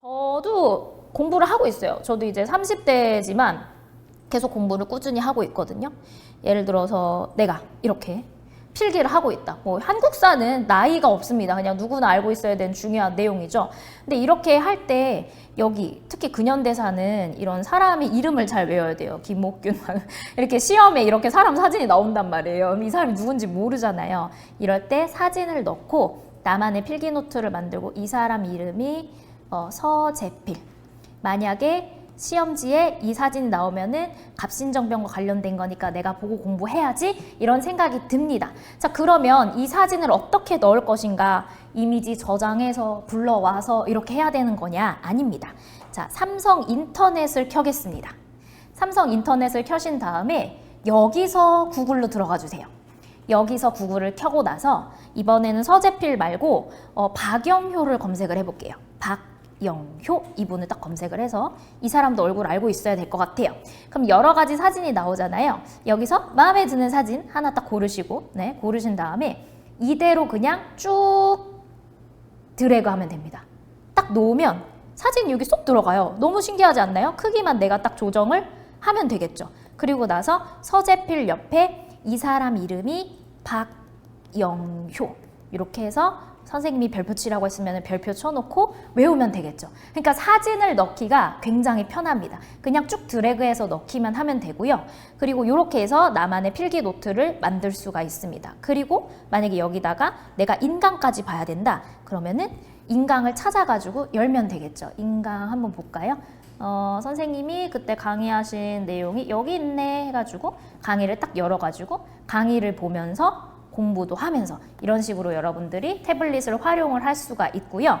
저도 공부를 하고 있어요. 저도 이제 30대지만 계속 공부를 꾸준히 하고 있거든요. 예를 들어서 내가 이렇게 필기를 하고 있다. 뭐 한국사는 나이가 없습니다. 그냥 누구나 알고 있어야 되는 중요한 내용이죠. 근데 이렇게 할 때 여기 특히 근현대사는 이런 사람의 이름을 잘 외워야 돼요. 김목균 이렇게 시험에 이렇게 사람 사진이 나온단 말이에요. 이 사람이 누군지 모르잖아요. 이럴 때 사진을 넣고 나만의 필기 노트를 만들고 이 사람 이름이 어, 서재필. 만약에 시험지에 이 사진이 나오면은 갑신정변과 관련된 거니까 내가 보고 공부해야지 이런 생각이 듭니다. 자, 그러면 이 사진을 어떻게 넣을 것인가? 이미지 저장해서 불러와서 이렇게 해야 되는 거냐? 아닙니다. 자, 삼성 인터넷을 켜겠습니다. 삼성 인터넷을 켜신 다음에 여기서 구글로 들어가 주세요. 여기서 구글을 켜고 나서 이번에는 서재필 말고 어, 박영효를 검색을 해볼게요. 박 영효 이분을 딱 검색을 해서 이 사람도 얼굴 알고 있어야 될 것 같아요. 그럼 여러 가지 사진이 나오잖아요. 여기서 마음에 드는 사진 하나 딱 고르시고 네 고르신 다음에 이대로 그냥 쭉 드래그 하면 됩니다. 딱 놓으면 사진이 여기 쏙 들어가요. 너무 신기하지 않나요? 크기만 내가 딱 조정을 하면 되겠죠. 그리고 나서 서재필 옆에 이 사람 이름이 박영효 이렇게 해서 선생님이 별표 치라고 했으면 별표 쳐놓고 외우면 되겠죠. 그러니까 사진을 넣기가 굉장히 편합니다. 그냥 쭉 드래그해서 넣기만 하면 되고요. 그리고 이렇게 해서 나만의 필기 노트를 만들 수가 있습니다. 그리고 만약에 여기다가 내가 인강까지 봐야 된다. 그러면은 인강을 찾아가지고 열면 되겠죠. 인강 한번 볼까요? 어, 선생님이 그때 강의하신 내용이 여기 있네 해가지고 강의를 딱 열어가지고 강의를 보면서 공부도 하면서 이런 식으로 여러분들이 태블릿을 활용을 할 수가 있고요.